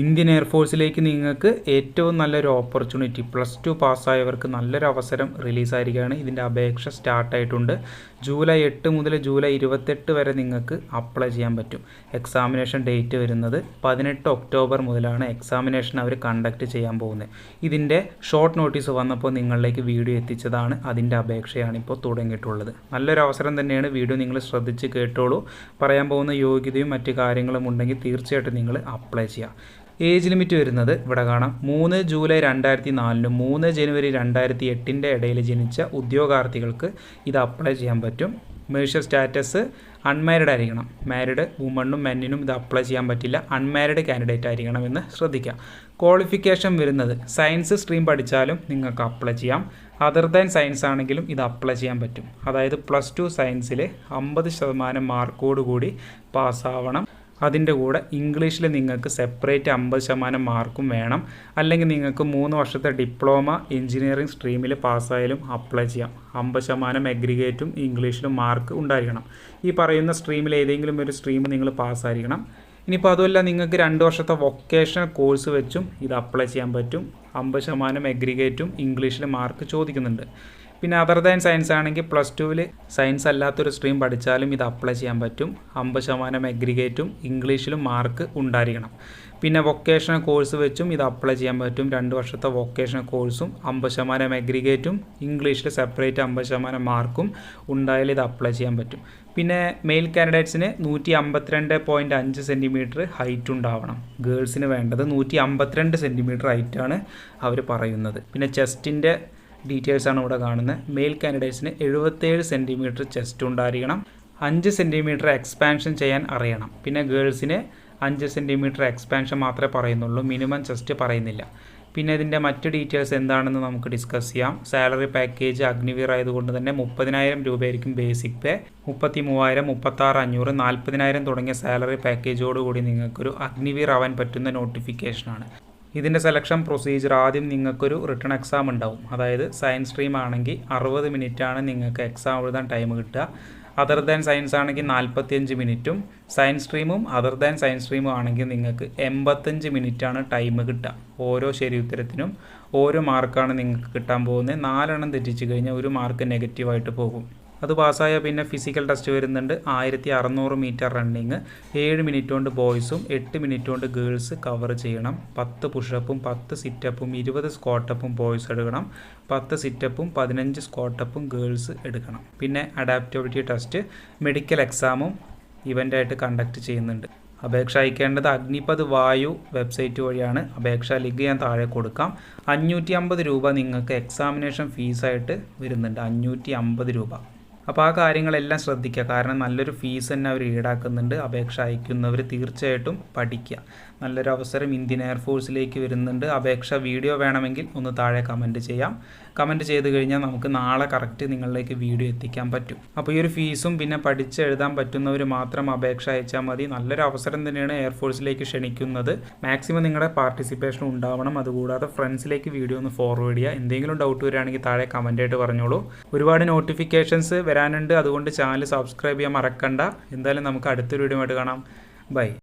Indian എയർഫോഴ്സിലേക്ക് നിങ്ങൾക്ക് ഏറ്റവും നല്ലൊരു ഓപ്പർച്യൂണിറ്റി പ്ലസ് ടു പാസ്സായവർക്ക് നല്ലൊരു അവസരം റിലീസായിരിക്കുകയാണ് ഇതിന്റെ അപേക്ഷ സ്റ്റാർട്ടായിട്ടുണ്ട് ജൂലൈ എട്ട് മുതൽ ജൂലൈ ഇരുപത്തെട്ട് വരെ നിങ്ങൾക്ക് അപ്ലൈ ചെയ്യാൻ പറ്റും. എക്സാമിനേഷൻ ഡേറ്റ് വരുന്നത് പതിനെട്ട് ഒക്ടോബർ മുതലാണ് എക്സാമിനേഷൻ അവർ കണ്ടക്ട് ചെയ്യാൻ പോകുന്നത്. ഇതിന്റെ ഷോർട്ട് നോട്ടീസ് വന്നപ്പോൾ നിങ്ങളിലേക്ക് വീഡിയോ എത്തിച്ചതാണ്. അതിന്റെ അപേക്ഷയാണ് ഇപ്പോൾ തുടങ്ങിയിട്ടുള്ളത്. നല്ലൊരു അവസരം തന്നെയാണ് വീഡിയോ നിങ്ങൾ ശ്രദ്ധിച്ച് കേട്ടോളൂ. പറയാൻ പോകുന്ന യോഗ്യതയും മറ്റു കാര്യങ്ങളും ഉണ്ടെങ്കിൽ തീർച്ചയായിട്ടും നിങ്ങൾ അപ്ലൈ ചെയ്യാം ഏജ് ലിമിറ്റ് വരുന്നത് ഇവിടെ കാണാം. മൂന്ന് ജൂലൈ രണ്ടായിരത്തി നാലിനും മൂന്ന് ജനുവരി രണ്ടായിരത്തി എട്ടിന്റെ ഇടയിൽ ജനിച്ച ഉദ്യോഗാർത്ഥികൾക്ക് ഇത് അപ്ലൈ ചെയ്യാൻ പറ്റും. മേഴ്ഷ്യൽ സ്റ്റാറ്റസ് അൺമാരിഡ് ആയിരിക്കണം. മാരിഡ് വുമണ്ണും മെന്നിനും ഇത് അപ്ലൈ ചെയ്യാൻ പറ്റില്ല. അൺമാരിഡ് കാൻഡിഡേറ്റ് ആയിരിക്കണം എന്ന് ശ്രദ്ധിക്കുക ക്വാളിഫിക്കേഷൻ വരുന്നത് സയൻസ് സ്ട്രീം പഠിച്ചാലും നിങ്ങൾക്ക് അപ്ലൈ ചെയ്യാം. അതർ ദാൻ സയൻസ് ആണെങ്കിലും ഇത് അപ്ലൈ ചെയ്യാൻ പറ്റും. അതായത് പ്ലസ് ടു സയൻസിൽ അമ്പത് ശതമാനം മാർക്കോട് കൂടി പാസ്സാവണം അതിന്റെ കൂടെ ഇംഗ്ലീഷിൽ നിങ്ങൾക്ക് സെപ്പറേറ്റ് അമ്പത് ശതമാനം മാർക്കും വേണം. അല്ലെങ്കിൽ നിങ്ങൾക്ക് മൂന്ന് വർഷത്തെ ഡിപ്ലോമ എഞ്ചിനീയറിംഗ് സ്ട്രീമിൽ പാസ്സായാലും അപ്ലൈ ചെയ്യാം. അമ്പത് ശതമാനം എഗ്രിഗേറ്റും ഇംഗ്ലീഷിലും മാർക്ക് ഉണ്ടായിരിക്കണം. ഈ പറയുന്ന സ്ട്രീമിൽ ഏതെങ്കിലും ഒരു സ്ട്രീം നിങ്ങൾ പാസ്സായിരിക്കണം. ഇനിയിപ്പോൾ അതുമല്ല നിങ്ങൾക്ക് രണ്ട് വർഷത്തെ വൊക്കേഷണൽ കോഴ്സ് വെച്ചും ഇത് അപ്ലൈ ചെയ്യാൻ പറ്റും. അമ്പത് ശതമാനം എഗ്രിഗേറ്റും ഇംഗ്ലീഷിൽ മാർക്ക് ചോദിക്കുന്നുണ്ട്. പിന്നെ അതർ ദാൻ സയൻസ് ആണെങ്കിൽ പ്ലസ് ടുവിൽ സയൻസ് അല്ലാത്തൊരു സ്ട്രീം പഠിച്ചാലും ഇത് അപ്ലൈ ചെയ്യാൻ പറ്റും. അമ്പത് ശതമാനം എഗ്രിഗേറ്റും ഇംഗ്ലീഷിലും മാർക്ക് ഉണ്ടായിരിക്കണം. പിന്നെ വൊക്കേഷണൽ കോഴ്സ് വെച്ചും ഇത് അപ്ലൈ ചെയ്യാൻ പറ്റും. രണ്ട് വർഷത്തെ വൊക്കേഷണൽ കോഴ്സും അമ്പത് ശതമാനം എഗ്രിഗേറ്റും ഇംഗ്ലീഷിൽ സെപ്പറേറ്റ് അമ്പത് ശതമാനം മാർക്കും ഉണ്ടായാൽ ഇത് അപ്ലൈ ചെയ്യാൻ പറ്റും. പിന്നെ മെയിൽ കാൻഡിഡേറ്റ്സിന് നൂറ്റി അമ്പത്തിരണ്ട് പോയിന്റ് അഞ്ച് സെന്റിമീറ്റർ ഹൈറ്റ് ഉണ്ടാവണം. ഗേൾസിന് വേണ്ടത് നൂറ്റി അമ്പത്തിരണ്ട് സെന്റിമീറ്റർ ഹൈറ്റാണ് അവർ പറയുന്നത്. പിന്നെ ചെസ്റ്റിന്റെ ഡീറ്റെയിൽസ് ആണ് ഇവിടെ കാണുന്നത്. മെയിൽ കാൻഡിഡേറ്റ്സിന് എഴുപത്തേഴ് സെന്റിമീറ്റർ ചെസ്റ്റ് ഉണ്ടായിരിക്കണം. അഞ്ച് സെന്റിമീറ്റർ എക്സ്പാൻഷൻ ചെയ്യാൻ അറിയണം. പിന്നെ ഗേൾസിന് അഞ്ച് സെന്റിമീറ്റർ എക്സ്പാൻഷൻ മാത്രമേ പറയുന്നുള്ളൂ. മിനിമം ചെസ്റ്റ് പറയുന്നില്ല. പിന്നെ ഇതിന്റെ മറ്റ് ഡീറ്റെയിൽസ് എന്താണെന്ന് നമുക്ക് ഡിസ്കസ് ചെയ്യാം. സാലറി പാക്കേജ് അഗ്നിവീർ ആയതുകൊണ്ട് തന്നെ മുപ്പതിനായിരം രൂപയായിരിക്കും ബേസിക് പേ മുപ്പത്തി മൂവായിരം മുപ്പത്താറ് അഞ്ഞൂറ് നാൽപ്പതിനായിരം തുടങ്ങിയ സാലറി പാക്കേജോടുകൂടി നിങ്ങൾക്കൊരു അഗ്നിവീർ ആവാൻ പറ്റുന്ന നോട്ടിഫിക്കേഷനാണ് ഇതിന്റെ സെലക്ഷൻ പ്രൊസീജിയർ ആദ്യം നിങ്ങൾക്കൊരു റിട്ടേൺ എക്സാം ഉണ്ടാവും. അതായത് സയൻസ് സ്ട്രീം ആണെങ്കിൽ അറുപത് മിനിറ്റാണ് നിങ്ങൾക്ക് എക്സാം എഴുതാൻ ടൈം കിട്ടുക. അതർ ദാൻ സയൻസ് ആണെങ്കിൽ നാൽപ്പത്തിയഞ്ച് മിനിറ്റും സയൻസ് സ്ട്രീമും അതർ ദാൻ സയൻസ് സ്ട്രീമും ആണെങ്കിൽ നിങ്ങൾക്ക് എൺപത്തഞ്ച് മിനിറ്റാണ് ടൈം കിട്ടുക. ഓരോ ശരി ഉത്തരത്തിനും ഓരോ മാർക്കാണ് നിങ്ങൾക്ക് കിട്ടാൻ പോകുന്നത്. നാലെണ്ണം തെറ്റിച്ച് കഴിഞ്ഞാൽ ഒരു മാർക്ക് നെഗറ്റീവായിട്ട് പോകും. അത് പാസ്സായാൽ പിന്നെ ഫിസിക്കൽ ടെസ്റ്റ് വരുന്നുണ്ട്. ആയിരത്തി അറുന്നൂറ് മീറ്റർ റണ്ണിങ് ഏഴ് മിനിറ്റ് കൊണ്ട് ബോയ്സും എട്ട് മിനിറ്റ് കൊണ്ട് ഗേൾസ് കവർ ചെയ്യണം. പത്ത് പുഷപ്പും പത്ത് സിറ്റപ്പും ഇരുപത് സ്കോട്ടപ്പും ബോയ്സ് എടുക്കണം. പത്ത് സിറ്റപ്പും പതിനഞ്ച് സ്കോട്ടപ്പും ഗേൾസ് എടുക്കണം. പിന്നെ അഡാപ്റ്റബിലിറ്റി ടെസ്റ്റ് മെഡിക്കൽ എക്സാമും ഇവന്റായിട്ട് കണ്ടക്ട് ചെയ്യുന്നുണ്ട്. അപേക്ഷ അയക്കേണ്ടത് അഗ്നിപത് വായു വെബ്സൈറ്റ് വഴിയാണ്. അപേക്ഷ ലിങ്ക് ഞാൻ താഴെ കൊടുക്കാം. അഞ്ഞൂറ്റി അമ്പത് രൂപ നിങ്ങൾക്ക് എക്സാമിനേഷൻ ഫീസായിട്ട് വരുന്നുണ്ട്. അഞ്ഞൂറ്റി അമ്പത് രൂപ. അപ്പോൾ ആ കാര്യങ്ങളെല്ലാം ശ്രദ്ധിക്കുക. കാരണം നല്ലൊരു ഫീസ് തന്നെ അവർ ഈടാക്കുന്നുണ്ട്. അപേക്ഷ അയക്കുന്നവർ തീർച്ചയായിട്ടും പഠിക്കുക. നല്ലൊരു അവസരം ഇന്ത്യൻ എയർഫോഴ്സിലേക്ക് വരുന്നുണ്ട്. അപേക്ഷ വീഡിയോ വേണമെങ്കിൽ ഒന്ന് താഴെ കമന്റ് ചെയ്യാം. കമന്റ് ചെയ്ത് കഴിഞ്ഞാൽ നമുക്ക് നാളെ കറക്റ്റ് നിങ്ങളിലേക്ക് വീഡിയോ എത്തിക്കാൻ പറ്റും. അപ്പോൾ ഈ ഒരു ഫീസും പിന്നെ പഠിച്ച് എഴുതാൻ പറ്റുന്നവർ മാത്രം അപേക്ഷ അയച്ചാൽ മതി. നല്ലൊരു അവസരം തന്നെയാണ് എയർഫോഴ്സിലേക്ക് ക്ഷണിക്കുന്നത്. മാക്സിമം നിങ്ങളുടെ പാർട്ടിസിപ്പേഷൻ ഉണ്ടാവണം. അതുകൂടാതെ ഫ്രണ്ട്സിലേക്ക് വീഡിയോ ഒന്ന് ഫോർവേഡ് ചെയ്യുക. എന്തെങ്കിലും ഡൗട്ട് വരികയാണെങ്കിൽ താഴെ കമന്റായിട്ട് പറഞ്ഞോളൂ. ഒരുപാട് നോട്ടിഫിക്കേഷൻസ് വരാനുണ്ട്. അതുകൊണ്ട് ചാനൽ സബ്സ്ക്രൈബ് ചെയ്യാൻ മറക്കണ്ട. എന്തായാലും നമുക്ക് അടുത്തൊരു വീഡിയോ ആയിട്ട് കാണാം. ബൈ.